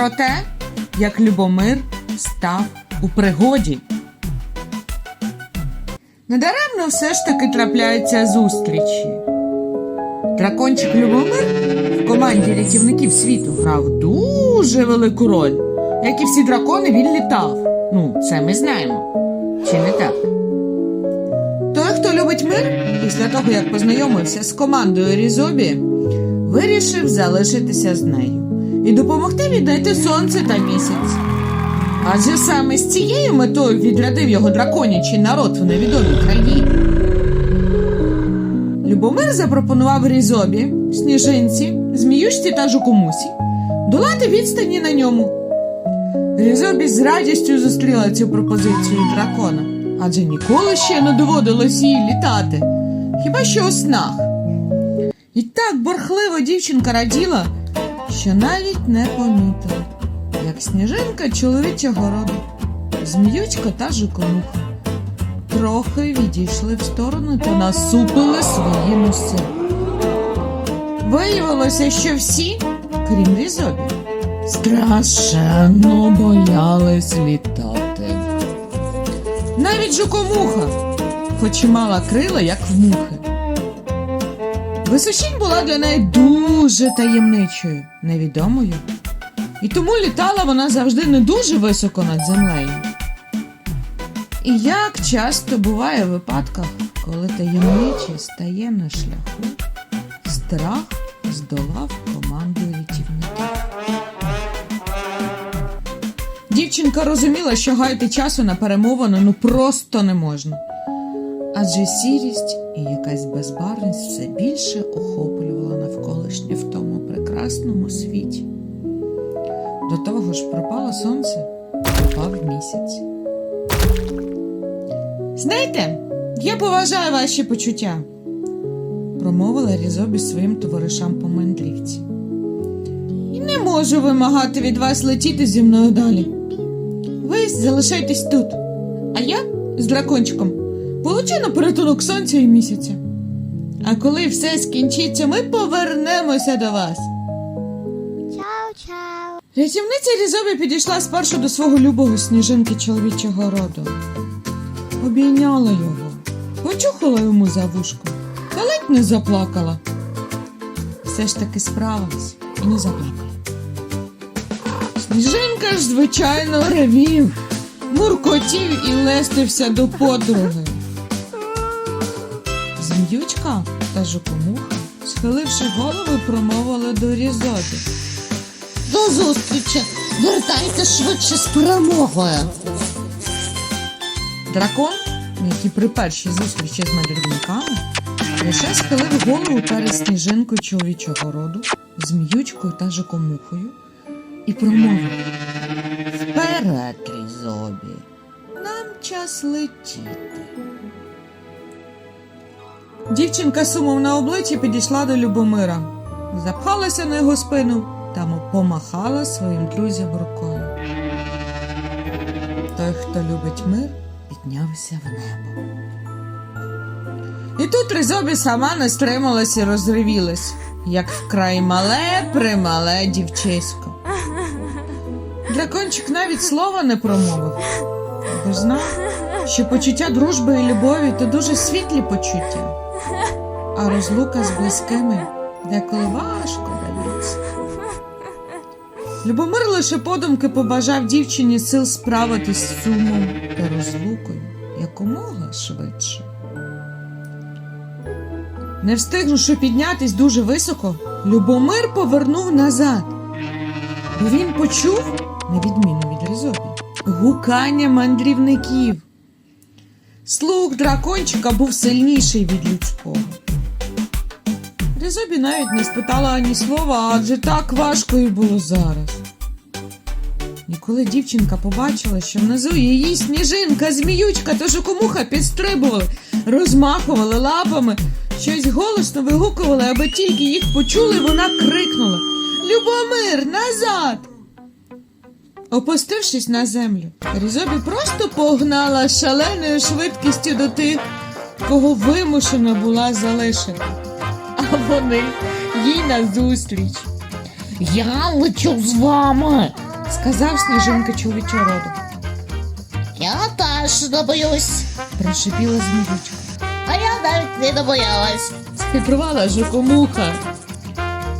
про те, як Любомир став у пригоді. Недаремно все ж таки трапляються зустрічі. Дракончик Любомир в команді рятівників світу грав дуже велику роль. Як і всі дракони, він літав. Ну, це ми знаємо. Чи не так? Той, хто любить мир, після того, як познайомився з командою Різобі, вирішив залишитися з нею і допомогти віднайти сонце та місяць. Адже саме з цією метою відрядив його драконячий народ в невідомій країні. Любомир запропонував Різобі, Сніжинці, Зміючці та Жукумусі долати відстані на ньому. Різобі з радістю зустріла цю пропозицію дракона, адже ніколи ще не доводилось їй літати, хіба що у снах. І так борхливо дівчинка раділа, що навіть не помітила, як сніжинка чоловічого роду, зміючка та жукомуха трохи відійшли в сторону та насупили свої носи. Виявилося, що всі, крім Різобі, страшенно боялись літати. Навіть жукомуха, хоч і мала крила, як в мухи. Височінь була для неї дуже таємничою, невідомою. І тому літала вона завжди не дуже високо над землею. І як часто буває в випадках, коли таємниче стає на шляху, страх здолав команду рятівників. Дівчинка розуміла, що гаяти часу на перемовини ну просто не можна. Адже сірість і якась безбарвність все більше охоплювала навколишнє в тому прекрасному світі. До того ж пропало сонце, пропав місяць. Знаєте, я поважаю ваші почуття, промовила Різобі своїм товаришам по мандрівці. І не можу вимагати від вас летіти зі мною далі. Ви залишайтесь тут, а я з дракончиком получу на порятунок сонця і місяця. А коли все скінчиться, ми повернемося до вас. Чао-чао. Рятівниця Різобі підійшла спершу до свого любого сніжинки чоловічого роду. Обійняла його, почухала йому за вушко та ледь не заплакала. Все ж таки справилась і не заплакала. Сніжинка ж, звичайно, ревів, муркотів і лестився до подруги. Зміючка та жукомуха, схиливши голови, промовили до Різобі. До зустрічі! Вертайся швидше з перемогою! Дракон, який при першій зустрічі з мандрівниками, лише схилив голову перед сніжинкою чоловічого роду, зміючкою та жукомухою і промовив Вперед, Різобі, нам час летіти. Дівчинка сумом на обличчі підійшла до Любомира, запхалася на його спину та помахала своїм друзям рукою. Той, хто любить мир, піднявся в небо. І тут Ризобі сама не стрималась і розривілась, як вкрай мале примале дівчисько. Дракончик навіть слова не промовив, бо знав, що почуття дружби і любові то дуже світлі почуття, а розлука з близькими деколи важко дається. Любомир лише подумки побажав дівчині сил справитись з сумом та розлукою якомога швидше. Не встигнувши піднятись дуже високо, Любомир повернув назад, бо він почув, на відміну від Ризобі, гукання мандрівників. Слух дракончика був сильніший від людського. Ризобі навіть не спитала ані слова, адже так важко їй було зараз. І коли дівчинка побачила, що внизу її сніжинка, зміючка та жукомуха підстрибували, розмахували лапами, щось голосно вигукували, аби тільки їх почули, вона крикнула Любомир, назад! Опустившись на землю, Різобі просто погнала шаленою швидкістю до тих, кого вимушена була залишити. А вони їй назустріч. Я лечу з вами. сказав сніжинка чоловічого роду. Я теж не боюсь, Прошипіла зміючка. а я навіть не добоялась. Схитрувала жукомуха.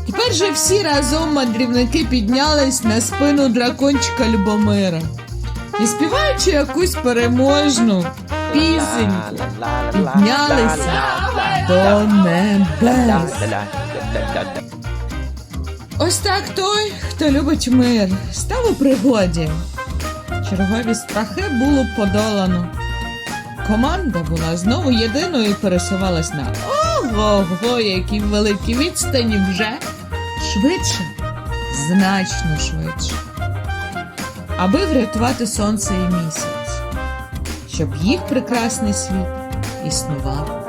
Тепер же всі разом мандрівники піднялись на спину дракончика Любомира. І співаючи якусь переможну пісеньку, піднялися до небес. Ось так той, хто любить мир, став у пригоді. Чергові страхи було подолано. Команда була знову єдиною і пересувалась на ого-го, які великі відстані вже швидше, значно швидше. Аби врятувати сонце і місяць, щоб їх прекрасний світ існував